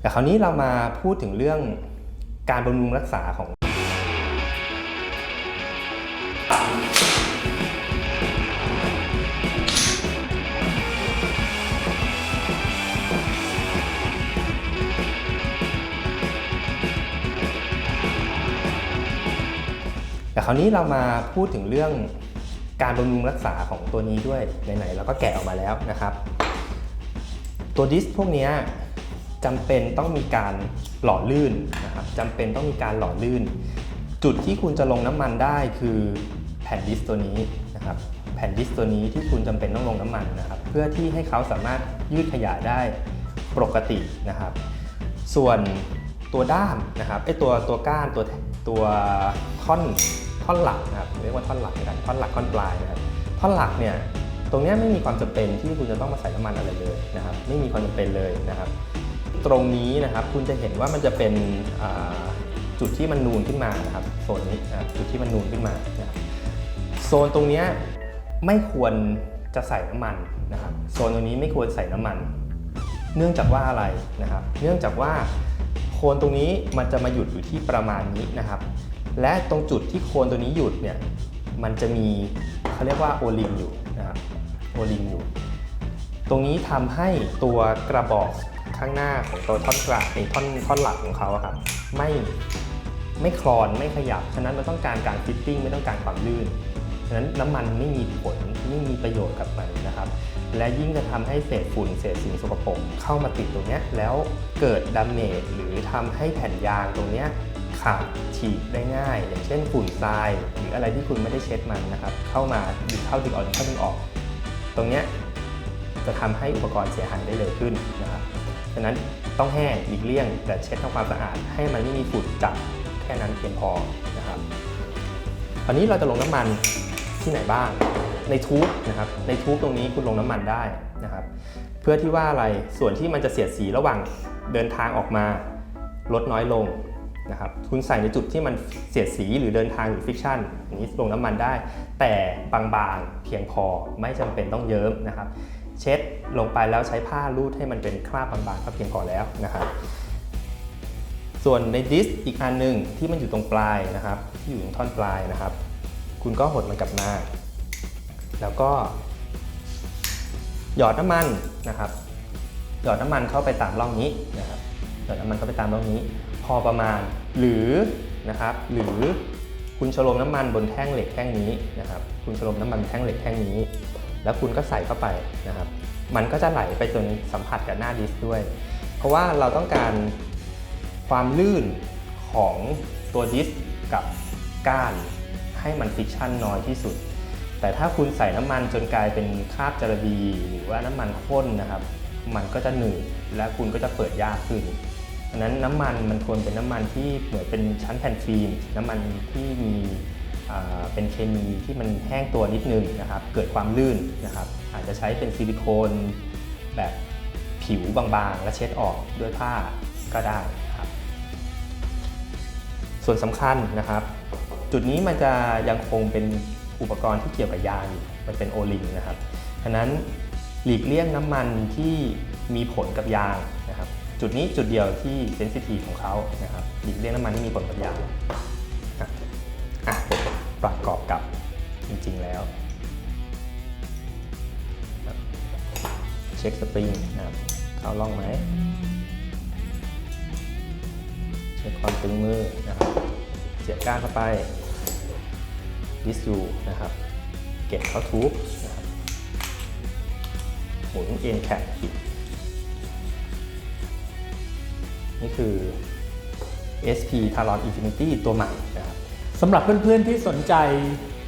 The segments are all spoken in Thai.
แต่คราวนี้เรามาพูดถึงเรื่องการบำรุงรักษาของแต่คราวนี้เรามาพูดถึงเรื่องการบำรุงรักษาของตัวนี้ด้วยไหนๆเราก็แกะออกมาแล้วนะครับ ตัวดิสก์พวกนี้ จำเป็นต้องมีการหล่อลื่นนะครับจำเป็นต้องมีการหล่อลื่น จุดที่คุณจะลงน้ำมันได้คือแผ่นดิสตัวนี้นะครับแผ่นดิสตัวนี้ที่คุณจำเป็นต้องลงน้ำมันนะครับเพื่อที่ให้เขาสามารถยืดขยายได้ปกตินะครับ ส่วนตัวด้ามนะครับไอตัวตัวก้านตัวตัวท่อนท่อนหลักนะครับเรียกว่าท่อนหลักกันท่อนหลักท่อนปลายนะครับท่อนหลักเนี่ยตรงนี้ไม่มีความจำเป็นที่คุณจะต้องมาใส่น้ำมันอะไรเลยนะครับ ไม่มีความจำเป็นเลยนะครับ ตรงนี้นะครับคุณจะเห็นว่ามันจะเป็นจุดที่มันนูนขึ้นมานะครับโซนนี้จุดที่มันนูนขึ้นมานะครับโซนตรงนี้ไม่ควรจะใส่น้ำมันนะครับโซนตรงนี้ไม่ควรใส่น้ำมัน เนื่องจากว่าอะไรนะครับ เนื่องจากว่าโคนตรงนี้มันจะมาหยุดอยู่ที่ประมาณนี้นะครับ และตรงจุดที่โคนตัวนี้หยุดเนี่ยมันจะมีเขาเรียกว่าโอลิงอยู่นะครับโอลิงอยู่ ตรงนี้ทำให้ตัวกระบอก ข้างหน้าของตัวท่อนกระไอ้ท่อนท่อนหลักของเขาครับไม่ไม่คลอนไม่ขยับ ฉะนั้นมันต้องการการฟิตติ้งไม่ต้องการความลื่น ฉะนั้นน้ำมันไม่มีผลไม่มีประโยชน์กับมันนะครับ และยิ่งจะทำให้เศษฝุ่นเศษสิ่งสกปรกเข้ามาติดตรงนี้แล้วเกิดดาเมจหรือทำให้แผ่นยางตรงนี้ขาดฉีกได้ง่าย อย่างเช่นฝุ่นทราย หรืออะไรที่คุณไม่ได้เช็ดมันนะครับ เข้ามาดึงเข้าดึงออกดึงเข้าดึงออก ตรงนี้จะทำให้อุปกรณ์เสียหายได้เร็วขึ้นนะครับะนั้นต้องแห้งหลีกเลี่ยง แต่เช็ดทำความสะอาดให้มันไม่มีฝุ่นจับแค่นั้นเพียงพอนะครับคราวนี้เราจะลงน้ำมันที่ไหนบ้าง ในทูบนะครับในทูบตรงนี้คุณลงน้ำมันได้นะครับ เพื่อที่ว่าอะไรส่วนที่มันจะเสียดสีระหว่างเดินทางออกมาลดน้อยลงนะครับคุณใส่ในจุดที่มันเสียดสีหรือเดินทางหรือฟิกชันอย่างนี้ลงน้ำมันได้ แต่บางๆเพียงพอไม่จำเป็นต้องเยิ้มนะครับ เช็ดลงไปแล้วใช้ผ้าลูดให้มันเป็นคราบบางๆก็เพียงพอแล้วนะครับส่วนในดิสอีกอันหนึ่งที่มันอยู่ตรงปลายนะครับที่อยู่ตรงท่อนปลายนะครับ คุณก็หดมันกลับมา แล้วก็ หยอดน้ำมันนะครับ หยอดน้ำมันเข้าไปตามร่องนี้นะครับหยอดน้ำมันเข้าไปตามร่องนี้ พอประมาณหรือนะครับ หรือคุณชโลมน้ำมันบนแท่งเหล็กแท่งนี้นะครับ คุณชโลมน้ำมันแท่งเหล็กแท่งนี้ แล้วคุณก็ใส่เข้าไปนะครับ มันก็จะไหลไปจนสัมผัสกับหน้าดิสด้วย เพราะว่าเราต้องการความลื่นของตัวดิสกับก้านให้มันฟิกชั่นน้อยที่สุด แต่ถ้าคุณใส่น้ำมันจนกลายเป็นคราบจระบีหรือว่าน้ำมันข้นนะครับ มันก็จะหนืดและคุณก็จะเปิดยากขึ้นดังนั้นน้ำมันมันควรเป็นน้ำมันที่เหมือนเป็นชั้นแผ่นฟิล์มน้ำมันที่มี เป็นเคมีที่มันแห้งตัวนิดนึงนะครับ เกิดความลื่นนะครับ อาจจะใช้เป็นซิลิโคนแบบผิวบางๆ และเช็ดออกด้วยผ้าก็ได้ครับ ส่วนสำคัญนะครับ จุดนี้มันจะยังคงเป็นอุปกรณ์ที่เกี่ยวกับยางอยู่มันเป็นโอลิงนะครับฉะนั้นหลีกเลี่ยงน้ำมันที่มีผลกับยางนะครับ จุดนี้จุดเดียวที่เซนซิทีฟของเขานะครับ หลีกเลี่ยงน้ำมันที่มีผลกับยางอะ ประกอบกับจริงๆแล้ว เช็คสปริงนะครับเข้าร่องไหมเช็คความตึงมือนะครับเสียบก้านเข้าไปดิสยูนะครับ เก็บเข้าทูบนะครับหมุนเอ็นแคปนี่คือ SP Talon Infinity ตัวใหม่นะครับ สำหรับเพื่อนๆที่สนใจ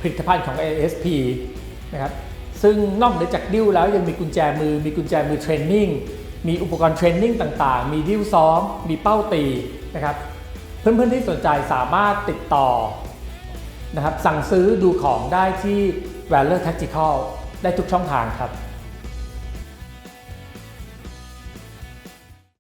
ผลิตภัณฑ์ของ ASP นะครับซึ่งนอกเหนือจากดิ้วแล้วยังมีกุญแจมือ มีกุญแจมือเทรนนิ่งมีอุปกรณ์เทรนนิ่งต่างๆ มีดิ้วซ้อม มีเป้าตีนะครับเพื่อนๆที่สนใจสามารถติดต่อนะครับสั่งซื้อดูของได้ที่ v a l o r Tactical ได้ทุกช่องทางครับ